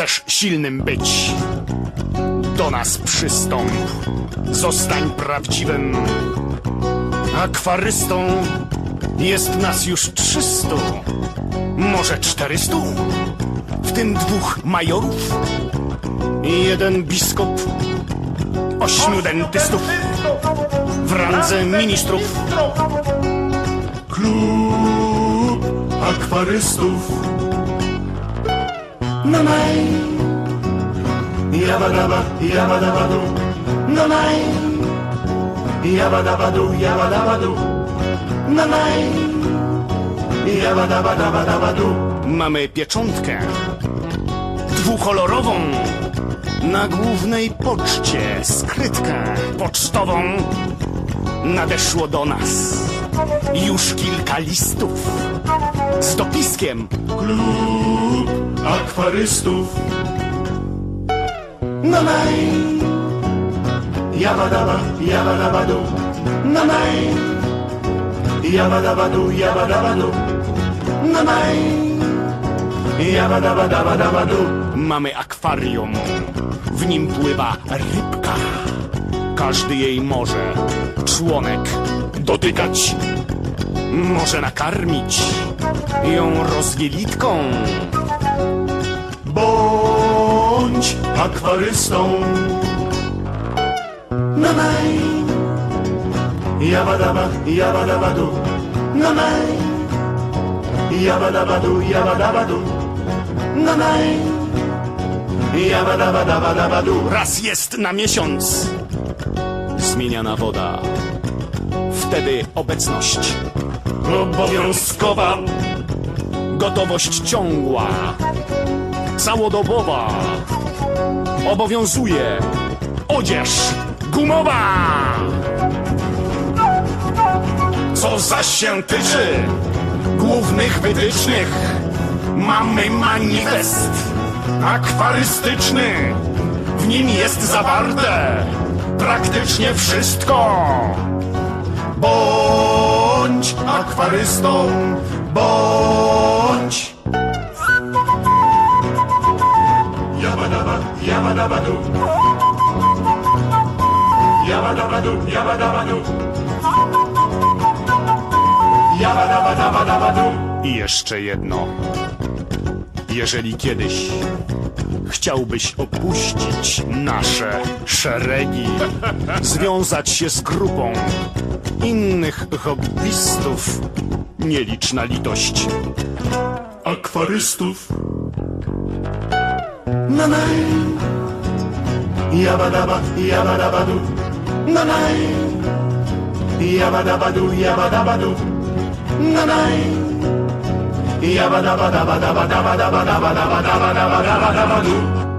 Chcesz silnym być? Do nas przystąp. Zostań prawdziwym akwarystą. Jest nas już trzystu, może czterystu, w tym dwóch majorów i jeden biskup, ośmiu dentystów w randze ministrów. Klub akwarystów. No naj, Jabadaba, jabadabadu. no naj, Jabadabadu, jabadabadu. no naj. Jabadabadabadabadu. Mamy pieczątkę dwukolorową na głównej poczcie skrytkę pocztową. Nadeszło do nas już kilka listów z dopiskiem Klub akwarystów. no naj, Jabadaba, jabadabadu. no naj, Jabadabadu, jabadabadu. no naj. Jabadabadabadabadu. Mamy akwarium, w nim pływa rybka. Każdy jej może członek dotykać, może nakarmić ją rozgielitką. Bądź akwarystą. No naj, Jabadaba, jabadabadu. no naj, Jabadabadu, jabadabadu. no naj. Jabadabadabadabadu. Raz jest na miesiąc zmieniana woda. Wtedy obecność obowiązkowa, gotowość ciągła, całodobowa. Obowiązuje odzież gumowa. Co zaś się tyczy głównych wytycznych, mamy manifest akwarystyczny. W nim jest zawarte praktycznie wszystko. Bądź akwarystą, bądź. Yabadaba, yabadabadu. Yabadabadu, yabadabadu. Yabadabadabadabadu. I jeszcze jedno. Jeżeli kiedyś chciałbyś opuścić nasze szeregi, związać się z grupą innych hobbystów, nie licz na litość. Akwarystów. No naj, Yabadaba, yabadabadu. no naj, Yabadabadu, yabadabadu. no naj. Yabadabadabadabadabadabadabadabadabadabadu.